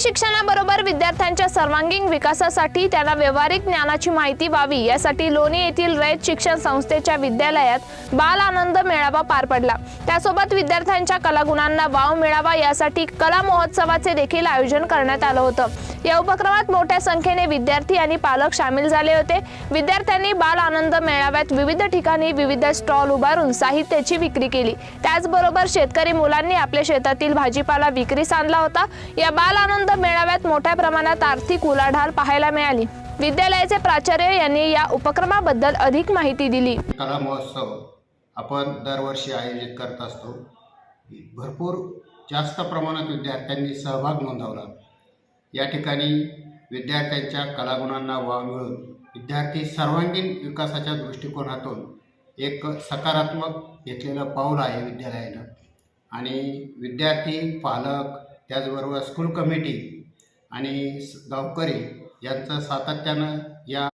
शिक्षणाबरोबर विद्यार्थ्यांच्या सर्वांगीण विकासासाठी त्यांना व्यावहारिक ज्ञानाची माहिती व्हावी. यासाठी लोणी येथील रयत शिक्षण संस्थेच्या विद्यालयात बाल आनंद मेळावा पार पडला. त्यासोबत विद्यार्थ्यांच्या कलागुणांना वाव मिळावा यासाठी कला महोत्सवाचे देखील आयोजन करण्यात आलं होतं. या उपक्रमात मोठ्या संख्येने विद्यार्थी आणि पालक सामील झाले होते. विद्यार्थ्यांनी बाल आनंद मेळाव्यात विविध ठिकाणी विविध स्टॉल उभारून साहित्याची विक्री केली. त्याचबरोबर शेतकरी मुलांनी आपल्या शेतातील भाजीपाला विक्रीस आणला होता. या बाल आनंद मेळाव्यात मोठ्या प्रमाणात आर्थिक उलाढाल पाहायला मिळाली. विद्यालयाचे प्राचार्य यांनी या उपक्रमाबद्दल अधिक माहिती दिली. कला महोत्सव आपण दरवर्षी आयोजित करत असतो. भरपूर जास्त प्रमाणात विद्यार्थ्यांनी सहभाग नोंदवला. या ठिकाणी विद्यार्थ्यांच्या कलागुणांना वाव मिळून विद्यार्थी सर्वांगीण विकासाच्या दृष्टिकोनातून एक सकारात्मक घेतलेलं पाऊल आहे विद्यालयानं. आणि विद्यार्थी पालक त्याचबरोबर स्कूल कमिटी आणि स- गावकरी यांचं सातत्यानं या